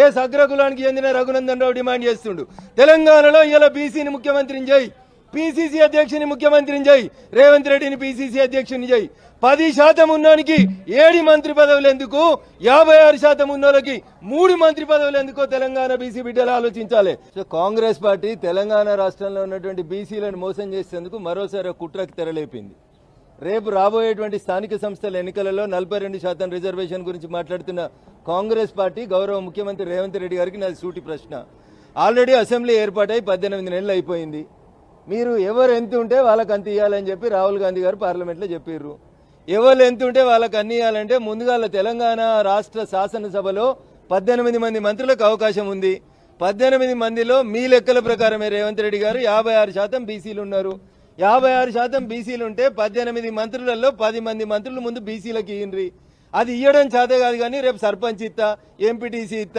ఏ సగ్రకులానికి చెందిన రఘునందన్ రావు డిమాండ్ చేస్తుండు. తెలంగాణలో ఇలా బీసీని ముఖ్యమంత్రిని చేయి. పిసిసి అధ్యక్షుని ముఖ్యమంత్రిని చేయి. రేవంత్ రెడ్డిని పిసిసి అధ్యక్షుని చేయి. పది శాతం ఉన్నోనికి ఏడు మంత్రి పదవులు ఎందుకు? యాభై ఆరు శాతం ఉన్నోళ్ళకి మూడు మంత్రి పదవులు ఎందుకో తెలంగాణ బీసీ బిడ్డలు ఆలోచించాలి. సో కాంగ్రెస్ పార్టీ తెలంగాణ రాష్ట్రంలో ఉన్నటువంటి బీసీలను మోసం చేసేందుకు మరోసారి కుట్రకు తెరలేపింది. రేపు రాబోయేటువంటి స్థానిక సంస్థల ఎన్నికలలో నలభై రెండు శాతం రిజర్వేషన్ గురించి మాట్లాడుతున్న కాంగ్రెస్ పార్టీ గౌరవ ముఖ్యమంత్రి రేవంత్ రెడ్డి గారికి నాది సూటి ప్రశ్న. ఆల్రెడీ అసెంబ్లీ ఏర్పాటై పద్దెనిమిది నెలలు అయిపోయింది. మీరు ఎవరు ఎంత ఉంటే వాళ్ళకి అంత ఇవ్వాలని చెప్పి రాహుల్ గాంధీ గారు పార్లమెంట్లో చెప్పారు ఎవరు ఎంత ఉంటే వాళ్ళకి అన్ని ఇవ్వాలంటే ముందుగా తెలంగాణ రాష్ట్ర శాసనసభలో పద్దెనిమిది మంది మంత్రులకు అవకాశం ఉంది. పద్దెనిమిది మందిలో మీ లెక్కల ప్రకారమే రేవంత్ రెడ్డి గారు యాభై ఆరు శాతం బీసీలు ఉన్నారు. యాభై ఆరు శాతం బీసీలు ఉంటే పద్దెనిమిది మంత్రులలో పది మంది మంత్రులు ముందు బీసీలకు ఇయ్యండ్రి. అది ఇవ్వడం చేత కాదు కానీ రేపు సర్పంచ్ ఇస్తా ఎంపీటీసీ ఇస్తా.